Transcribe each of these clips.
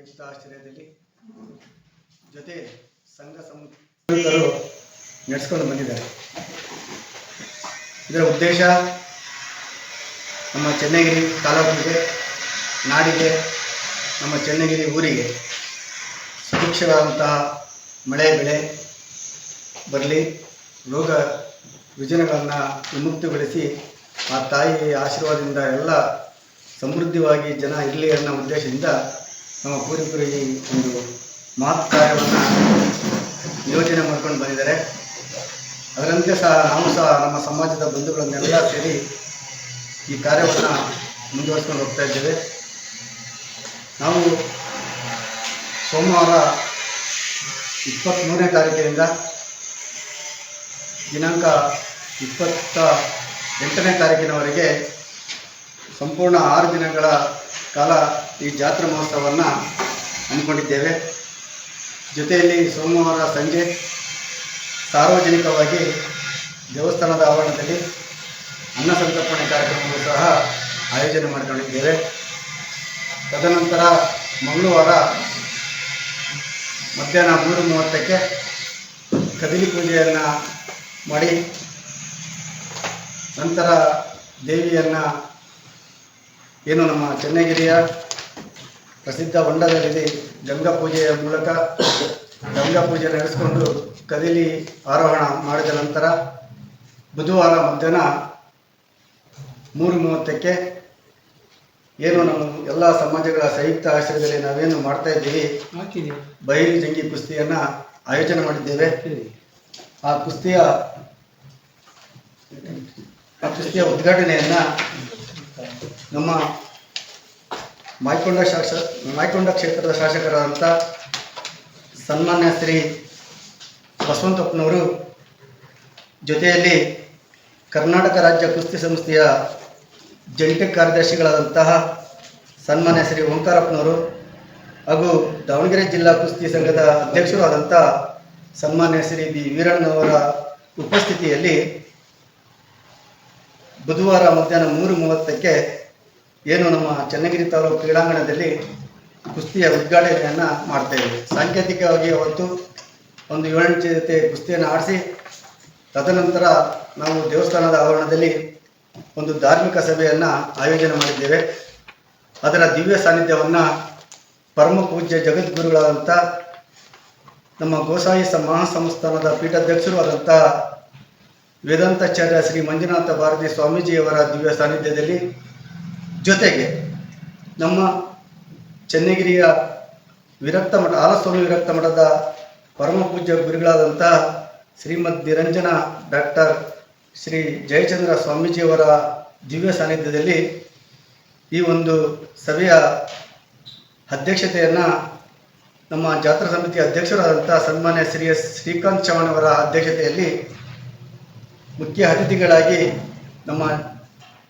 ಆಶ್ರಯದಲ್ಲಿ ಜೊತೆ ಸಂಘ ಸಂಸ್ಥರು ನಡೆಸ್ಕೊಂಡು ಬಂದಿದ್ದಾರೆ. ಇದರ ಉದ್ದೇಶ ನಮ್ಮ ಚೆನ್ನಗಿರಿ ತಾಲೂಕಿಗೆ, ನಾಡಿಗೆ, ನಮ್ಮ ಚೆನ್ನಗಿರಿ ಊರಿಗೆ ಸುಭಿಕ್ಷವಾದಂತಹ ಮಳೆ ಬೆಳೆ ಬರಲಿ, ರೋಗ ವಿಜನಗಳನ್ನು ವಿಮುಕ್ತಿಗೊಳಿಸಿ, ಆ ತಾಯಿಯ ಆಶೀರ್ವಾದದಿಂದ ಎಲ್ಲ ಸಮೃದ್ಧಿವಾಗಿ ಜನ ಇರಲಿ ಅನ್ನೋ ಉದ್ದೇಶದಿಂದ ನಮ್ಮ ಪೂರ್ವಿಕರು ಈ ಒಂದು ಮಹತ್ ಕಾರ್ಯವನ್ನು ಯೋಜನೆ ಮಾಡ್ಕೊಂಡು ಬಂದಿದ್ದಾರೆ. ಅದರಂತೆ ಸಹ ನಾವು ಸಹ ನಮ್ಮ ಸಮಾಜದ ಬಂಧುಗಳನ್ನೆಲ್ಲ ಸೇರಿ ಈ ಕಾರ್ಯವನ್ನು ಮುಂದುವರಿಸ್ಕೊಂಡು ಹೋಗ್ತಾ ಇದ್ದೇವೆ. ನಾವು ಸೋಮವಾರ ಇಪ್ಪತ್ತ್ಮೂರನೇ ತಾರೀಕಿನಿಂದ ದಿನಾಂಕ ಇಪ್ಪತ್ತ ಎಂಟನೇ ತಾರೀಕಿನವರೆಗೆ ಸಂಪೂರ್ಣ ಆರು ದಿನಗಳ ಕಾಲ ಈ ಜಾತ್ರಾ ಮಹೋತ್ಸವವನ್ನು ಹಮ್ಮಿಕೊಂಡಿದ್ದೇವೆ. ಜೊತೆಯಲ್ಲಿ ಸೋಮವಾರ ಸಂಜೆ ಸಾರ್ವಜನಿಕವಾಗಿ ದೇವಸ್ಥಾನದ ಆವರಣದಲ್ಲಿ ಅನ್ನ ಸಂತರ್ಪಣೆ ಕಾರ್ಯಕ್ರಮವನ್ನು ಸಹ ಆಯೋಜನೆ ಮಾಡಿಕೊಂಡಿದ್ದೇವೆ. ತದನಂತರ ಮಂಗಳವಾರ ಮಧ್ಯಾಹ್ನ ಮೂರು ಮೂವತ್ತಕ್ಕೆ ಕದಲಿ ಪೂಜೆಯನ್ನು ಮಾಡಿ ನಂತರ ದೇವಿಯನ್ನು ಏನು ನಮ್ಮ ಚನ್ನಗಿರಿಯ ಪ್ರಸಿದ್ಧ ಹೊಂಡದಲ್ಲಿ ಗಂಗಾ ಪೂಜೆಯ ಮೂಲಕ ಗಂಗಾ ಪೂಜೆ ನಡೆಸಿಕೊಂಡು ಕದಿಲಿ ಆರೋಹಣ ಮಾಡಿದ ನಂತರ ಬುಧವಾರ ಮಧ್ಯಾಹ್ನ ಮೂರು ಮೂವತ್ತಕ್ಕೆ ಏನು ನಮ್ಮ ಎಲ್ಲ ಸಮಾಜಗಳ ಸಂಯುಕ್ತ ಆಶ್ರಯದಲ್ಲಿ ನಾವೇನು ಮಾಡ್ತಾ ಇದ್ದೀವಿ? ಬಯಲು ಜಂಗಿ ಕುಸ್ತಿಯನ್ನು ಆಯೋಜನೆ ಮಾಡಿದ್ದೇವೆ. ಆ ಕುಸ್ತಿಯ ಆ ಕುಸ್ತಿಯ ಉದ್ಘಾಟನೆಯನ್ನು ನಮ್ಮ ಮಾಯ್ಕೊಂಡ ಶಾಸಕ ಮಾಯ್ಕೊಂಡ ಕ್ಷೇತ್ರದ ಶಾಸಕರಾದಂಥ ಸನ್ಮಾನ್ಯ ಶ್ರೀ ಬಸವಂತಪ್ಪನವರು ಜೊತೆಯಲ್ಲಿ ಕರ್ನಾಟಕ ರಾಜ್ಯ ಕುಸ್ತಿ ಸಂಸ್ಥೆಯ ಜಂಟಿ ಕಾರ್ಯದರ್ಶಿಗಳಾದಂತಹ ಸನ್ಮಾನ್ಯ ಶ್ರೀ ಓಂಕಾರಪ್ಪನವರು ಹಾಗೂ ದಾವಣಗೆರೆ ಜಿಲ್ಲಾ ಕುಸ್ತಿ ಸಂಘದ ಅಧ್ಯಕ್ಷರು ಆದಂಥ ಸನ್ಮಾನ್ಯ ಶ್ರೀ ಬಿ. ವೀರಣ್ಣವರ ಉಪಸ್ಥಿತಿಯಲ್ಲಿ ಬುಧವಾರ ಮಧ್ಯಾಹ್ನ ಮೂರು ಮೂವತ್ತಕ್ಕೆ ಏನು ನಮ್ಮ ಚನ್ನಗಿರಿ ತಾಲೂಕು ಕ್ರೀಡಾಂಗಣದಲ್ಲಿ ಕುಸ್ತಿಯ ಉದ್ಘಾಟನೆಯನ್ನು ಮಾಡ್ತೇವೆ ಸಾಂಕೇತಿಕವಾಗಿ ಅವತ್ತು ಒಂದು ಏಳೆಂಟು ಜೊತೆ ಕುಸ್ತಿಯನ್ನು ಆಡಿಸಿ, ತದನಂತರ ನಾವು ದೇವಸ್ಥಾನದ ಆವರಣದಲ್ಲಿ ಒಂದು ಧಾರ್ಮಿಕ ಸಭೆಯನ್ನು ಆಯೋಜನೆ ಮಾಡಿದ್ದೇವೆ. ಅದರ ದಿವ್ಯ ಸಾನ್ನಿಧ್ಯವನ್ನು ಪರಮ ಪೂಜ್ಯ ಜಗದ್ಗುರುಗಳಾದಂಥ ನಮ್ಮ ಗೋಸಾಯಿ ಮಹಾಸಂಸ್ಥಾನದ ಪೀಠಾಧ್ಯಕ್ಷರು ಆದಂಥ ವೇದಾಂತಾಚಾರ್ಯ ಶ್ರೀ ಮಂಜುನಾಥ ಭಾರತಿ ಸ್ವಾಮೀಜಿಯವರ ದಿವ್ಯ ಸಾನ್ನಿಧ್ಯದಲ್ಲಿ ಜೊತೆಗೆ ನಮ್ಮ ಚನ್ನಗಿರಿಯ ವಿರಕ್ತ ಮಠ, ಆಲಸ್ವಾಮಿ ವಿರಕ್ತ ಮಠದ ಪರಮ ಪೂಜ್ಯ ಗುರುಗಳಾದಂಥ ಶ್ರೀಮದ್ ನಿರಂಜನ ಡಾಕ್ಟರ್ ಶ್ರೀ ಜಯಚಂದ್ರ ಸ್ವಾಮೀಜಿಯವರ ದಿವ್ಯ ಸಾನ್ನಿಧ್ಯದಲ್ಲಿ ಈ ಒಂದು ಸಭೆಯ ಅಧ್ಯಕ್ಷತೆಯನ್ನು ನಮ್ಮ ಜಾತ್ರಾ ಸಮಿತಿ ಅಧ್ಯಕ್ಷರಾದಂಥ ಸನ್ಮಾನ್ಯ ಶ್ರೀ ಎಸ್ ಶ್ರೀಕಾಂತ್ ಚವಾಣ್ ಅವರ ಅಧ್ಯಕ್ಷತೆಯಲ್ಲಿ ಮುಖ್ಯ ಅತಿಥಿಗಳಾಗಿ ನಮ್ಮ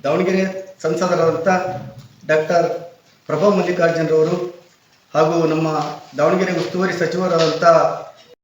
ದಾವಣಗೆರೆ ಸಂಸದರಾದಂಥ ಡಾಕ್ಟರ್ ಪ್ರಭಾ ಮಲ್ಲಿಕಾರ್ಜುನರವರು ಹಾಗೂ ನಮ್ಮ ದಾವಣಗೆರೆ ಉಸ್ತುವಾರಿ ಸಚಿವರಾದಂಥ